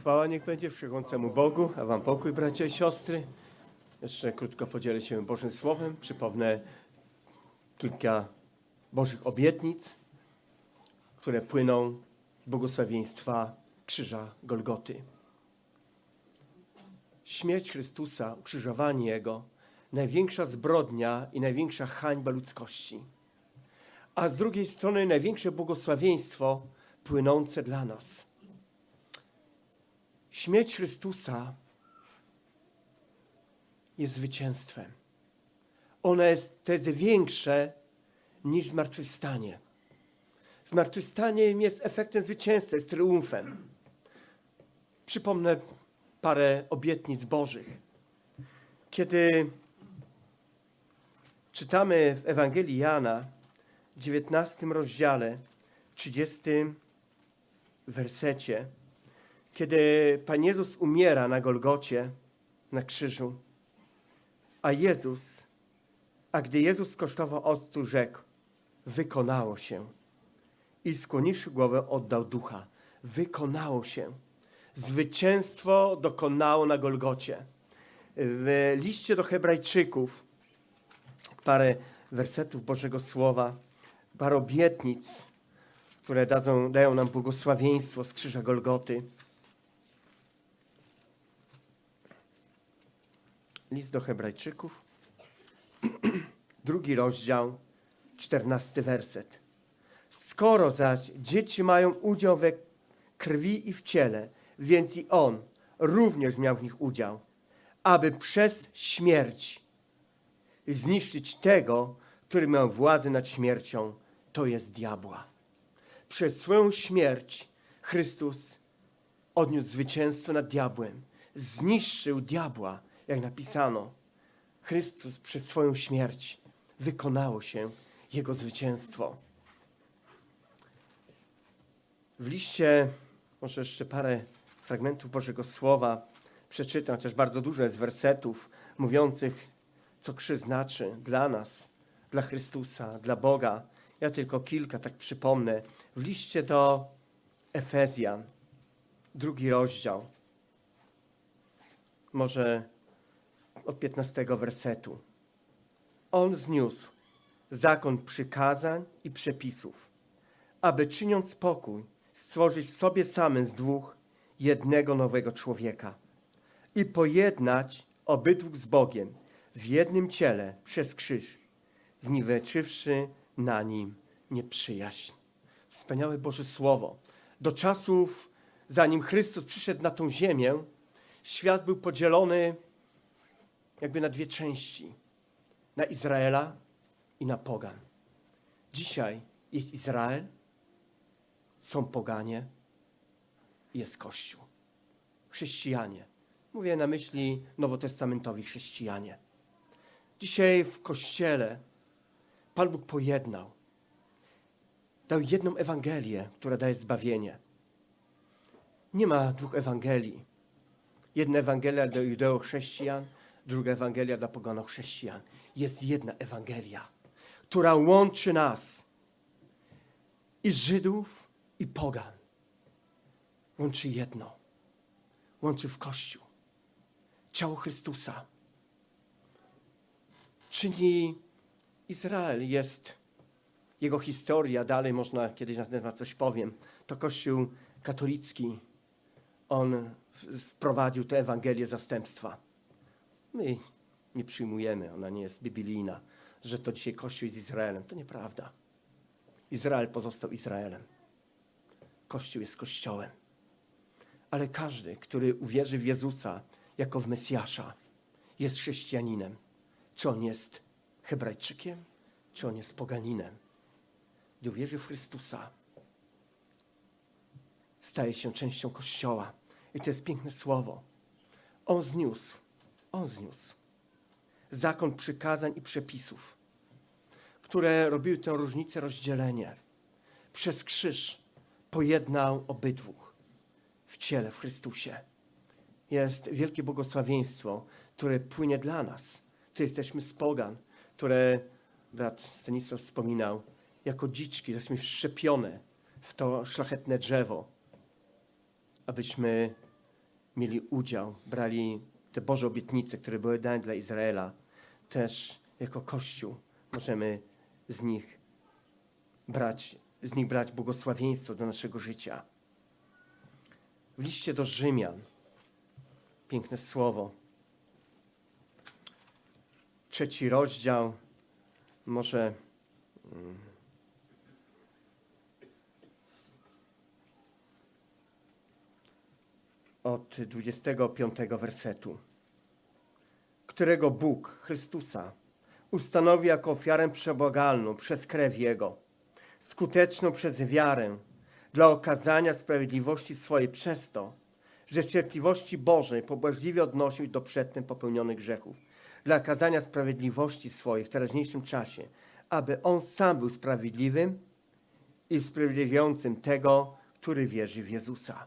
Chwała niech będzie wszechmocnemu Bogu, a wam pokój, bracia i siostry. Jeszcze krótko podzielę się Bożym Słowem. Przypomnę kilka Bożych obietnic, które płyną z błogosławieństwa krzyża Golgoty. Śmierć Chrystusa, ukrzyżowanie Jego, największa zbrodnia i największa hańba ludzkości. A z drugiej strony największe błogosławieństwo płynące dla nas. Śmierć Chrystusa jest zwycięstwem. Ona jest, to jest większe niż zmartwychwstanie. Zmartwychwstanie jest efektem zwycięstwa, jest triumfem. Przypomnę parę obietnic Bożych. Kiedy czytamy w Ewangelii Jana, w 19 rozdziale, 30 wersecie, kiedy Pan Jezus umiera na Golgocie, na krzyżu, a Jezus, a gdy Jezus skosztował octu, rzekł, wykonało się. I skłoniwszy głowę, oddał ducha. Wykonało się. Zwycięstwo dokonało na Golgocie. W liście do Hebrajczyków parę wersetów Bożego Słowa, parę obietnic, które dadzą, dają nam błogosławieństwo z krzyża Golgoty. List do Hebrajczyków, drugi rozdział, czternasty werset. Skoro zaś dzieci mają udział we krwi i w ciele, więc i on również miał w nich udział, aby przez śmierć zniszczyć tego, który miał władzę nad śmiercią, to jest diabła. Przez swoją śmierć Chrystus odniósł zwycięstwo nad diabłem, zniszczył diabła, jak napisano. Chrystus przez swoją śmierć wykonało się jego zwycięstwo. W liście, może jeszcze parę fragmentów Bożego Słowa przeczytam, chociaż bardzo dużo jest wersetów mówiących, co krzyż znaczy dla nas, dla Chrystusa, dla Boga. Ja tylko kilka tak przypomnę. W liście do Efezjan, drugi rozdział, może od 15 wersetu. On zniósł zakon przykazań i przepisów, aby czyniąc pokój, stworzyć w sobie samym z dwóch jednego nowego człowieka i pojednać obydwóch z Bogiem w jednym ciele przez krzyż, zniweczywszy na nim nieprzyjaźń. Wspaniałe Boże Słowo. Do czasów, zanim Chrystus przyszedł na tą ziemię, świat był podzielony jakby na dwie części: na Izraela i na Pogan. Dzisiaj jest Izrael, są poganie jest Kościół. Chrześcijanie. Mówię na myśli nowotestamentowi chrześcijanie. Dzisiaj w Kościele Pan Bóg pojednał. Dał jedną Ewangelię, która daje zbawienie. Nie ma dwóch Ewangelii. Jedna Ewangelia dla judeo-chrześcijan, druga Ewangelia dla poganów-chrześcijan. Jest jedna Ewangelia, która łączy nas i Żydów, i pogan. Łączy jedno. Łączy w Kościół. Ciało Chrystusa. Czyni Izrael jest jego historia, dalej można kiedyś na ten temat coś powiem. To Kościół katolicki. On wprowadził tę Ewangelię zastępstwa. My nie przyjmujemy, ona nie jest biblijna, że to dzisiaj Kościół jest Izraelem. To nieprawda. Izrael pozostał Izraelem. Kościół jest Kościołem. Ale każdy, który uwierzy w Jezusa jako w Mesjasza, jest chrześcijaninem. Czy on jest Hebrajczykiem, czy on jest poganinem. Gdy uwierzy w Chrystusa, staje się częścią Kościoła. I to jest piękne słowo. On zniósł, on zniósł zakon przykazań i przepisów, które robiły tę różnicę, rozdzielenie. Przez krzyż pojednał obydwóch w ciele, w Chrystusie. Jest wielkie błogosławieństwo, które płynie dla nas. Tu jesteśmy z pogan, które brat Stanisław wspominał, jako dziczki, jesteśmy wszczepione w to szlachetne drzewo, abyśmy mieli udział, brali te Boże obietnice, które były dane dla Izraela, też jako Kościół możemy z nich brać, z nich brać błogosławieństwo do naszego życia. W liście do Rzymian, piękne słowo, trzeci rozdział, może od 25 wersetu, którego Bóg, Chrystusa, ustanowi jako ofiarę przebłagalną przez krew Jego, skuteczną przez wiarę, dla okazania sprawiedliwości swojej przez to, że w cierpliwości Bożej pobłażliwie odnosił do przedtem popełnionych grzechów, dla okazania sprawiedliwości swojej w teraźniejszym czasie, aby On sam był sprawiedliwym i sprawiedliwiącym tego, który wierzy w Jezusa.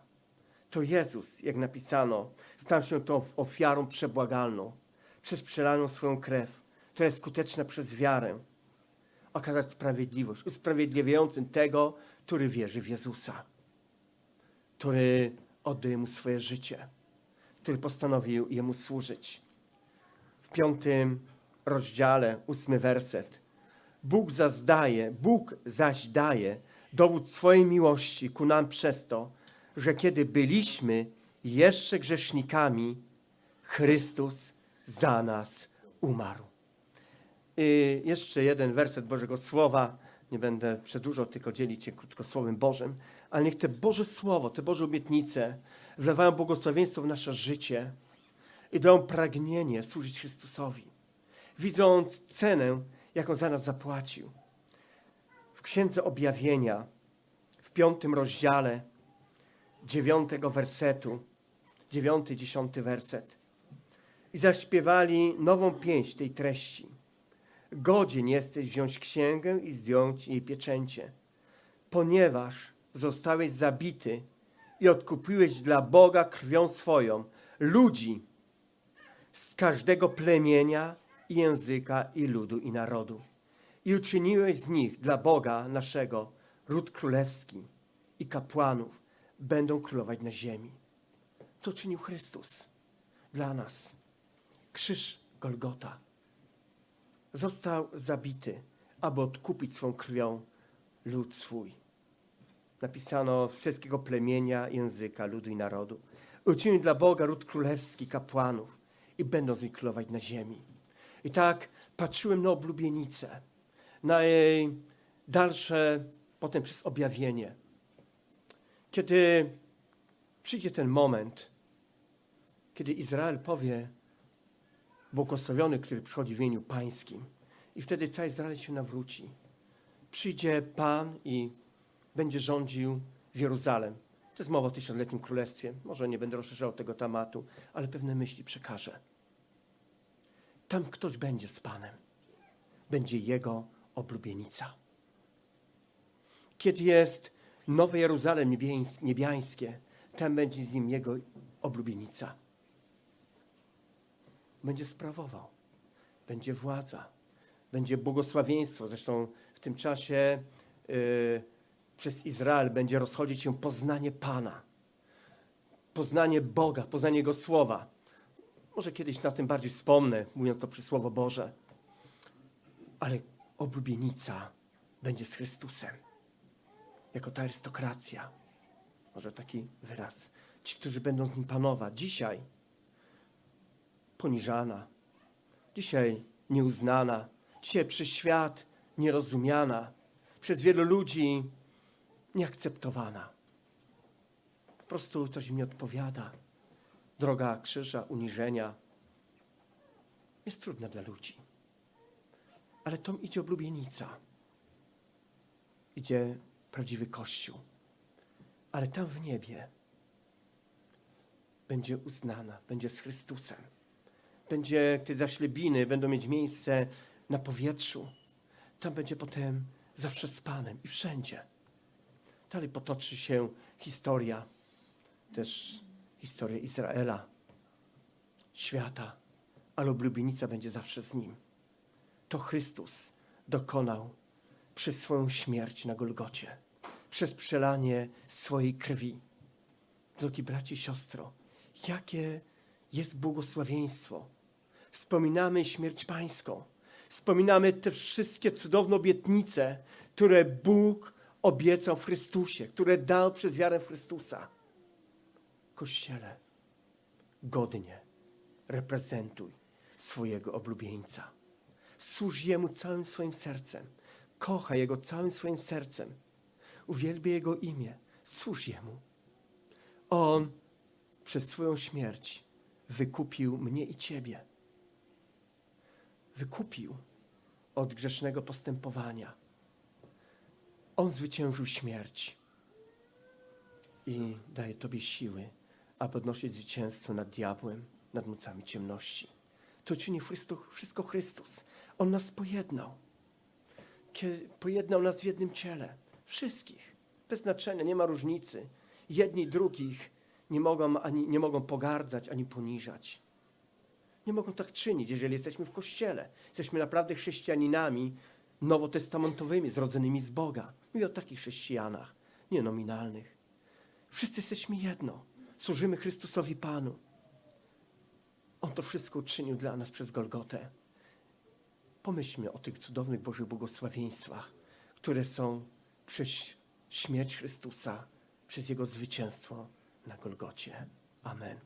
To Jezus, jak napisano, stał się tą ofiarą przebłagalną, przez przelaną swoją krew, która jest skuteczna przez wiarę, okazać sprawiedliwość, usprawiedliwiającym tego, który wierzy w Jezusa, który oddał Mu swoje życie, który postanowił Jemu służyć. W piątym rozdziale, ósmy werset. Bóg zazdaje, Bóg zaś daje dowód swojej miłości ku nam przez to, że kiedy byliśmy jeszcze grzesznikami, Chrystus za nas umarł. I jeszcze jeden werset Bożego Słowa. Nie będę przedłużał, tylko dzielić się krótko Słowem Bożym. Ale niech te Boże Słowo, te Boże obietnice wlewają błogosławieństwo w nasze życie i dają pragnienie służyć Chrystusowi, widząc cenę, jaką za nas zapłacił. W Księdze Objawienia, w piątym rozdziale, dziewiątego wersetu, dziewiąty, dziesiąty werset. I zaśpiewali nową pięść tej treści. Godzien jesteś wziąć księgę i zdjąć jej pieczęcie, ponieważ zostałeś zabity i odkupiłeś dla Boga krwią swoją ludzi z każdego plemienia i języka i ludu i narodu. I uczyniłeś z nich dla Boga naszego ród królewski i kapłanów będą królować na ziemi. Co czynił Chrystus dla nas? Krzyż Golgota. Został zabity, aby odkupić swą krwią lud swój. Napisano wszystkiego plemienia, języka, ludu i narodu. Uczynił dla Boga ród królewski kapłanów i będą z królować na ziemi. I tak patrzyłem na oblubienicę, na jej dalsze, potem przez objawienie. Kiedy przyjdzie ten moment, kiedy Izrael powie, błogosławiony, który przychodzi w imieniu Pańskim, i wtedy cały Izrael się nawróci. Przyjdzie Pan i będzie rządził w Jeruzalem. To jest mowa o tysiącletnim królestwie. Może nie będę rozszerzał tego tematu, ale pewne myśli przekażę. Tam ktoś będzie z Panem. Będzie Jego oblubienica. Kiedy jest Nowe Jeruzalem niebiańskie, tam będzie z nim Jego oblubienica. Będzie sprawował. Będzie władza. Będzie błogosławieństwo. Zresztą w tym czasie y, przez Izrael będzie rozchodzić się poznanie Pana. Poznanie Boga, poznanie Jego Słowa. Może kiedyś na tym bardziej wspomnę, mówiąc to przy Słowo Boże. Ale oblubienica będzie z Chrystusem. Jako ta arystokracja. Może taki wyraz. Ci, którzy będą z Nim panować. Dzisiaj poniżana. Dzisiaj nieuznana. Dzisiaj przez świat nierozumiana. Przez wielu ludzi nieakceptowana. Po prostu coś nie odpowiada. Droga krzyża, uniżenia jest trudna dla ludzi. Ale tam idzie oblubienica. Idzie prawdziwy Kościół. Ale tam w niebie będzie uznana, będzie z Chrystusem. Będzie, te zaślebiny będą mieć miejsce na powietrzu. Tam będzie potem zawsze z Panem i wszędzie. Dalej potoczy się historia, też historia Izraela, świata, ale oblubienica będzie zawsze z nim. To Chrystus dokonał przez swoją śmierć na Golgocie, przez przelanie swojej krwi. Drogi braci i siostro, jakie jest błogosławieństwo. Wspominamy śmierć Pańską. Wspominamy te wszystkie cudowne obietnice, które Bóg obiecał w Chrystusie, które dał przez wiarę w Chrystusa. Kościele, godnie reprezentuj swojego oblubieńca. Służ Jemu całym swoim sercem. Kochaj Jego całym swoim sercem. Uwielbiaj Jego imię. Służ Jemu. On przez swoją śmierć wykupił mnie i Ciebie. Wykupił od grzesznego postępowania. On zwyciężył śmierć i daje Tobie siły, aby odnosić zwycięstwo nad diabłem, nad mocami ciemności. To czyni wszystko Chrystus. On nas pojednał. Pojednał nas w jednym ciele. Wszystkich. Bez znaczenia, nie ma różnicy. Jedni drugich nie mogą, ani, nie mogą pogardzać, ani poniżać. Nie mogą tak czynić, jeżeli jesteśmy w Kościele. Jesteśmy naprawdę chrześcijaninami nowotestamentowymi, zrodzonymi z Boga. Mówię o takich chrześcijanach, nie nominalnych. Wszyscy jesteśmy jedno. Służymy Chrystusowi Panu. On to wszystko uczynił dla nas przez Golgotę. Pomyślmy o tych cudownych Bożych błogosławieństwach, które są przez śmierć Chrystusa, przez Jego zwycięstwo na Golgocie. Amen.